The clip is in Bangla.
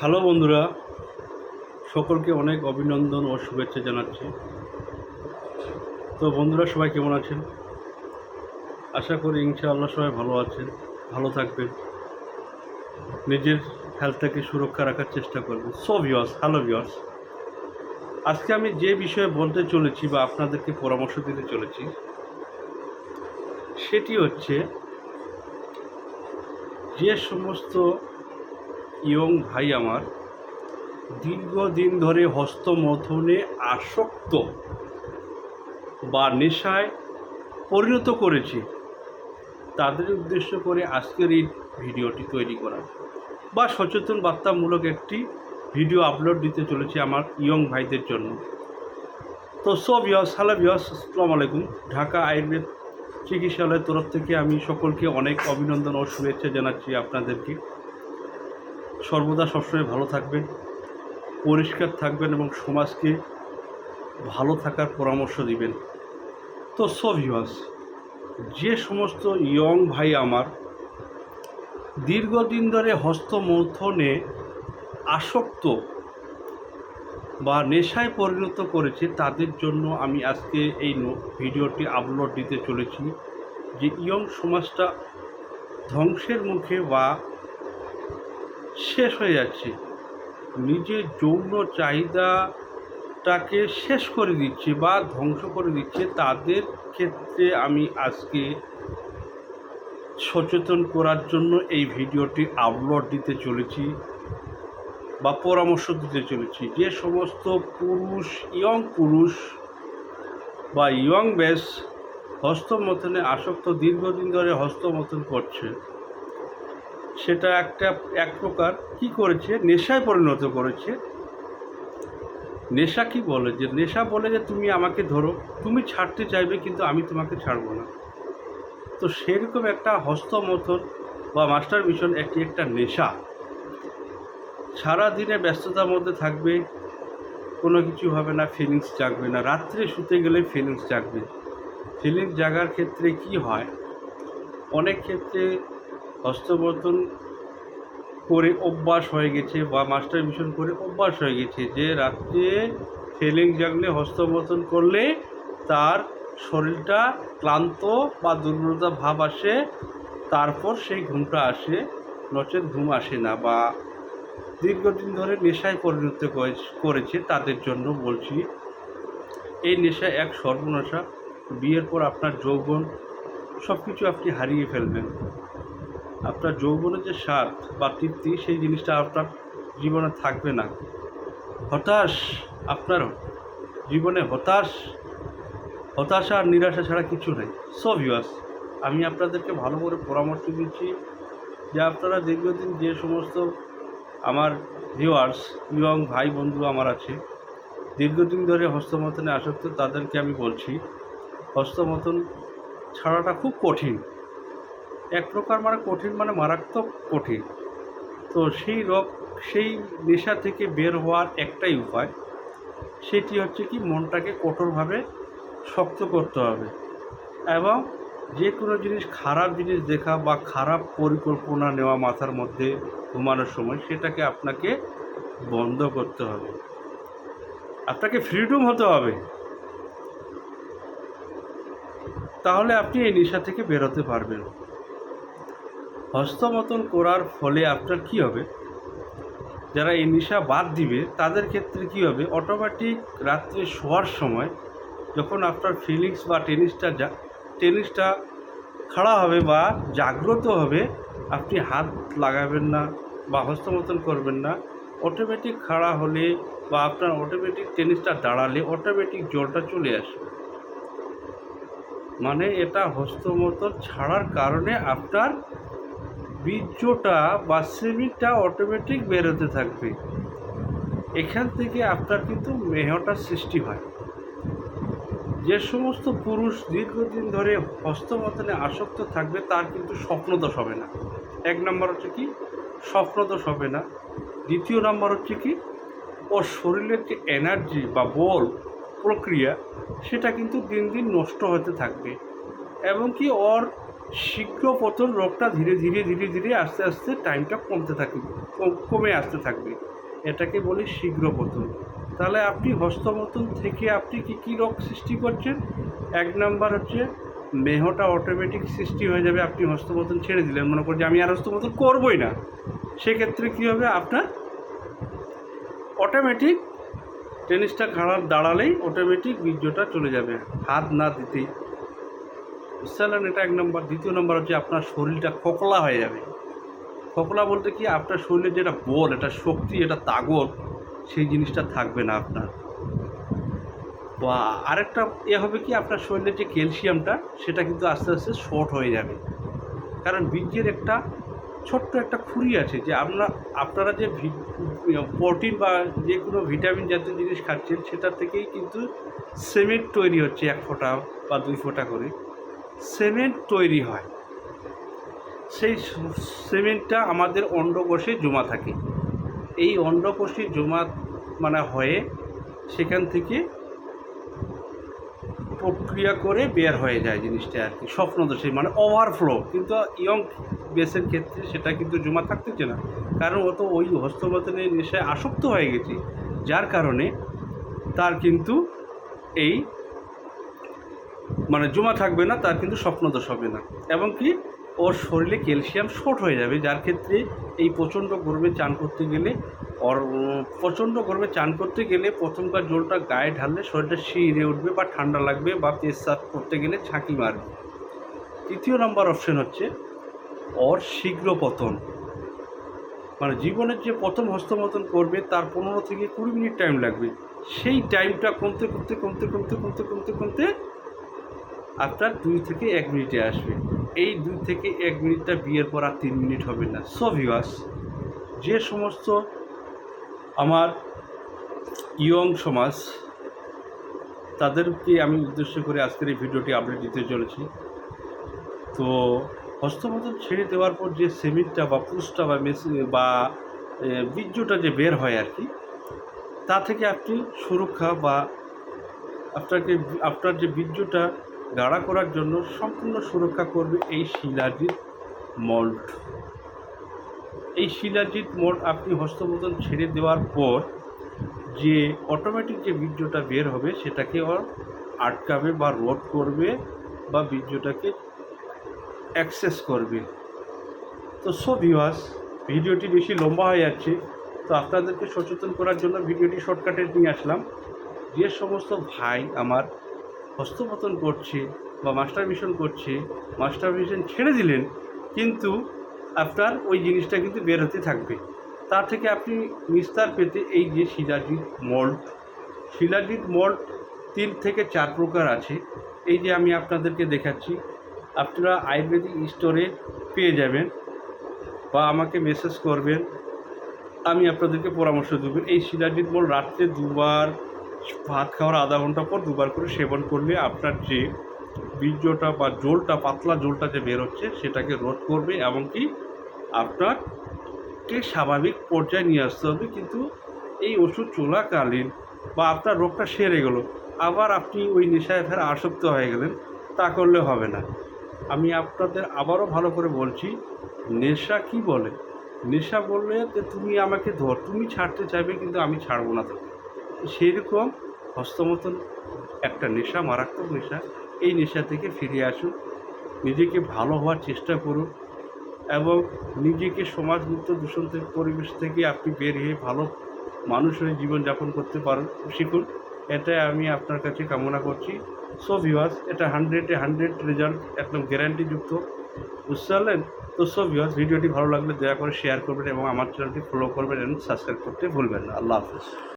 হ্যালো বন্ধুরা, সকলকে অনেক অভিনন্দন ও শুভেচ্ছা জানাচ্ছি। তো বন্ধুরা, সবাই কেমন আছেন? আশা করি ইনশাআল্লাহ সবাই ভালো আছেন, ভালো থাকবেন। নিজের হেলথটাকে সুরক্ষা রাখার চেষ্টা করবেন। সো ভিওস হ্যালো ভিওস আজকে আমি যে বিষয়ে বলতে চলেছি বা আপনাদেরকে পরামর্শ দিতে চলেছি, সেটি হচ্ছে যে সমস্ত ইয়ং ভাই আমার দীর্ঘদিন ধরে হস্তমথনে আসক্ত বা নেশায় পরিণত করেছে। তাদের উদ্দেশ্য করে আজকের এই ভিডিওটি তৈরি করা। বা সচেতন বার্তামূলক একটি ভিডিও আপলোড দিতে চলেছে আমার ইয়ং ভাইদের জন্য। তো সব বিয়স হ্যালো বিয়স আসসালামু আলাইকুম। ঢাকা আয়ুর্বেদ চিকিৎসালয়ের তরফ থেকে আমি সকলকে অনেক অভিনন্দন ও শুভেচ্ছা জানাচ্ছি আপনাদেরকে। সর্বদা সবসময় ভালো থাকবেন, পরিষ্কার থাকবেন এবং সমাজকে ভালো থাকার পরামর্শ দিবেন। তো সভিওয়াস যে সমস্ত ইয়ং ভাই আমার দীর্ঘদিন ধরে হস্তমৈথনে আসক্ত বা নেশায় পরিণত করেছে, তাদের জন্য আমি আজকে এই ভিডিওটি আপলোড দিতে চলেছি যে ইয়ং সমাজটা ধ্বংসের মুখে বা শেষ হয়ে যাচ্ছে। নিজের যৌন চাহিদাটাকে শেষ করে দিচ্ছে বা ধ্বংস করে দিচ্ছে, তাদের ক্ষেত্রে আমি আজকে সচেতন করার জন্য এই ভিডিওটি আপলোড দিতে চলেছি বা পরামর্শ দিতে চলেছি। যে সমস্ত পুরুষ, ইয়ং পুরুষ বা ইয়ং বেশ হস্তমথনে আসক্ত, দীর্ঘদিন ধরে হস্তমথন করছে সেটা একটা, এক প্রকার কি করেছে? নেশায় পরিণত করেছে। নেশা কি বলে? যে নেশা বলে যে তুমি আমাকে ধরো, তুমি ছাড়তে চাইবে কিন্তু আমি তোমাকে ছাড়বো না। তো সেরকম একটা হস্তমথন বা মাস্টার মিশন একটি একটা নেশা। সারা দিনে ব্যস্ততার মধ্যে থাকবে, কোনো কিছু হবে না ফিলিংস জাগবে না। রাত্রে শুতে গেলে ফিলিংস জাগবে। ফিলিংস জাগার ক্ষেত্রে কি হয়? অনেক ক্ষেত্রে হস্তমর্থন করে অভ্যাস হয়ে গেছে বা মাস্টার মিশন করে অভ্যাস হয়ে গেছে যে রাত্রে ফিলিং জাগলে হস্তমর্থন করলে তার শরীরটা ক্লান্ত বা দুর্বলতা ভাব আসে, তারপর সেই ঘুমটা আসে, নচেত ঘুম আসে না বা দীর্ঘদিন ধরে নেশায় পরিণত করে- করেছে তাদের জন্য বলছি। এই নেশা এক সর্বনাশা। বিয়ের পর আপনার যৌবন সব কিছু আপনি হারিয়ে ফেলবেন। আপনার যৌবনের যে স্বাদ বা তৃপ্তি, সেই জিনিসটা আপনার জীবনে থাকবে না। হতাশ আপনার জীবনে হতাশ, হতাশা আর নিরাশা ছাড়া কিছু নেই। সো ভিউয়ার্স আমি আপনাদেরকে ভালো করে পরামর্শ দিচ্ছি যে আপনারা দীর্ঘদিন যে সমস্ত আমার ভিউয়ার্স ইয়ং ভাই বন্ধু আমার আছে, দীর্ঘদিন ধরে হস্তমতনে আসক্ত, তাদেরকে আমি বলছি হস্তমতন ছাড়াটা খুব কঠিন। এক প্রকার মানে কঠিন মানে মারাত্মক কঠিন। তো সেই রোগ, সেই নেশা থেকে বের হওয়ার একটাই উপায়, সেটি হচ্ছে কি মনটাকে কঠোরভাবে শক্ত করতে হবে এবং যে কোনো জিনিস খারাপ জিনিস দেখা বা খারাপ পরিকল্পনা নেওয়া মাথার মধ্যে ঘুমানোর সময় সেটাকে আপনাকে বন্ধ করতে হবে। আপনাকে ফ্রিডম হতে হবে। তাহলে আপনি এই নেশা থেকে বেরোতে পারবেন। হস্তমতন করার ফলে আপনার কি হবে? যারা এই নেশা বাদ দিবে, তাদের ক্ষেত্রে কি হবে? অটোমেটিক রাত্রে শোয়ার সময় যখন আপনার ফিলিংস বা টেনিসটা যা টেনিসটা খাড়া হবে বা জাগ্রত হবে, আপনি হাত লাগাবেন না বা হস্তমতন করবেন না। অটোমেটিক খাড়া হলে বা আপনার অটোমেটিক টেনিসটা দাঁড়ালে অটোমেটিক জলটা চলে আসে মানে এটা হস্তমতন ছাড়ার কারণে আপনার বীর্যটা বা সেমিটা অটোমেটিক বেরোতে থাকবে। এখান থেকে আপনার কিন্তু মেহটা সৃষ্টি হয়। যে সমস্ত পুরুষ দীর্ঘদিন ধরে হস্তমতনে আসক্ত থাকবে, তার কিন্তু স্বপ্নদোষ হবে না। এক নম্বর হচ্ছে কি? স্বপ্নদোষ হবে না। দ্বিতীয় নম্বর হচ্ছে কি? ওর শরীরের যে এনার্জি বা বল প্রক্রিয়া, সেটা কিন্তু দিন দিন নষ্ট হতে থাকবে। এবং কি ওর শীঘ্র পতন রোগটা ধীরে ধীরে ধীরে ধীরে আস্তে আস্তে টাইমটা কমতে থাকবে, কম- আসতে থাকবে। এটাকে বলি শীঘ্র পতন তাহলে আপনি হস্তমতন থেকে আপনি কী কী রোগ সৃষ্টি করছেন? এক নাম্বার হচ্ছে মেহটা অটোমেটিক সৃষ্টি হয়ে যাবে, আপনি হস্তমতন ছেড়ে দিলেন। মনে করুন যে আমি আর হস্তমতন করবই না। সেক্ষেত্রে কী হবে? আপনার অটোমেটিক টেনিসটা খারাপ দাঁড়ালেই অটোমেটিক বীর্যটা চলে যাবে, হাত না দিতেই। বুঝতে এটা এক নম্বর। দ্বিতীয় নম্বর হচ্ছে আপনার শরীরটা খোকলা হয়ে যাবে। খোকলা বলতে কি? আপনার শরীরে যেটা বল, এটা শক্তি, এটা তাগত সেই জিনিসটা থাকবে না আপনার। বা আরেকটা এ হবে কি? আপনার শরীরে যে ক্যালসিয়ামটা, সেটা কিন্তু আস্তে আস্তে শর্ট হয়ে যাবে। কারণ বীর্যের একটা ছোট্ট একটা খুঁড়ি আছে যে আপনার আপনারা যে প্রোটিন বা যে কোনো ভিটামিন জাতীয় জিনিস খাচ্ছেন, সেটা থেকেই কিন্তু সিমেন্ট তৈরি হচ্ছে এক ফোঁটা বা দুই ফোঁটা করে। সিমেন্ট তৈরি হয়। সেই সিমেন্টটা আমাদের অন্ডকোষে জমা থাকে। এই অন্ডকোষে জমা মানে হয়ে সেখান থেকে প্রক্রিয়া করে বের হয়ে যায় জিনিসটা আর কি। স্বপ্নদোষী মানে ওভারফ্লো কিন্তু ইয়ং বেসের ক্ষেত্রে সেটা কিন্তু জমা থাকতেছে না। কারণ ও তো ওই হস্তমতনের নেশায় আসক্ত হয়ে গেছে। যার কারণে তার কিন্তু এই মানে জমা থাকবে না, তার কিন্তু স্বপ্নদোষ হবে না। এবং কি? ওর শরীরে ক্যালসিয়াম শর্ট হয়ে যাবে, যার ক্ষেত্রে এই প্রচণ্ড গর্বে চান করতে গেলে ওর প্রচণ্ড গর্বে চান করতে গেলে প্রথমকার জলটা গায়ে ঢাললে শরীরটা শিরে উঠবে বা ঠান্ডা লাগবে বা পেশাব করতে গেলে ঝাঁকি মারবে। তৃতীয় নম্বর অপশন হচ্ছে ওর শীঘ্র পতন। মানে জীবনের যে প্রথম হস্তমতন করবে, তার পনেরো থেকে কুড়ি মিনিট টাইম লাগবে। সেই টাইমটা কমতে কমতে কমতে কমতে কমতে কমতে কমতে আপনার দুই থেকে এক মিনিটে আসবে। এই দুই থেকে এক মিনিটটা বিয়ের পর আর তিন মিনিট হবে না। সো ভিওয়াস যে সমস্ত আমার ইয়ং সমাজ, তাদেরকে আমি উদ্দেশ্য করে আজকের এই ভিডিওটি আপডেট দিতে চলেছি। তো হস্তমতন ছেড়ে দেওয়ার পর যে সেমিটটা বা পুষটা বা মেশিন বা বীর্যটা যে বের হয় আর কি, তা থেকে আপনি সুরক্ষা বা আপনাকে, আপনার যে বীর্যটা গাঢ়া করার জন্য সম্পূর্ণ সুরক্ষা করবে এই শিলাজিৎ মল্ট এই শিলাজিৎ মল্ট আপনি হস্তমোদন ছেড়ে দেওয়ার পর যে অটোমেটিক যে বীর্যটা বের হবে সেটাকে ওর আটকাবে বা রোধ করবে বা বীর্যটাকে অ্যাক্সেস করবে। তো সো ভিওয়াস ভিডিওটি বেশি লম্বা হয়ে যাচ্ছে, তো আপনাদেরকে সচেতন করার জন্য ভিডিওটি শর্টকাটে নিয়ে আসলাম। যে সমস্ত ভাই আমার হস্তপতন করছে বা মাস্টার মিশন করছে, মাস্টার মিশন ছেড়ে দিলেন, কিন্তু আপনার ওই জিনিসটা কিন্তু বের হতে থাকবে। তার থেকে আপনি নিস্তার পেতে এই যে শিলাজিৎ মল্ট শিলাজিৎ মল্ট তিন থেকে চার প্রকার আছে। এই যে আমি আপনাদেরকে দেখাচ্ছি, আপনারা আয়ুর্বেদিক স্টোরে পেয়ে যাবেন বা আমাকে মেসেজ করবেন, আমি আপনাদেরকে পরামর্শ দেবো। এই শিলাজিৎ মল রাত্রে দুবার ভাত খাওয়ার আধা ঘণ্টা পর দুবার করে সেবন করলে আপনার যে বীর্যটা বা জলটা, পাতলা জলটা যে বের হচ্ছে, সেটাকে রোধ করবে এমনকি আপনারকে স্বাভাবিক পর্যায়ে নিয়ে আসতে হবে। কিন্তু এই ওষুধ চলাকালীন বা আপনার রোগটা সেরে গেল, আবার আপনি ওই নেশায় ফের আসক্ত হয়ে গেলেন, তা করলে হবে না। আমি আপনাদের আবারও ভালো করে বলছি, নেশা কি বলে? নেশা বললে যে, তুমি আমাকে ধর, তুমি ছাড়তে চাইবে, কিন্তু আমি ছাড়বো না তো সেই রকম হস্তমতন একটা নেশা, মারাত্মক নেশা। এই নেশা থেকে ফিরে আসুন, নিজেকে ভালো হওয়ার চেষ্টা করুন এবং নিজেকে সমাজমুক্ত দূষণ পরিবেশ থেকে আপনি বেরিয়ে ভালো মানুষ হয়ে জীবনযাপন করতে পারেন, শিখুন। এটাই আমি আপনার কাছে কামনা করছি। সো ভিওয়ার্স এটা হান্ড্রেডে হান্ড্রেড রেজাল্ট একদম গ্যারান্টিযুক্ত বুঝতে পারলেন? তো সো ভিওয়ার্স ভিডিওটি ভালো লাগলে দয়া করে শেয়ার করবেন এবং আমার চ্যানেলটি ফলো করবেন এবং সাবস্ক্রাইব করতে ভুলবেন না। আল্লাহ হাফিজ।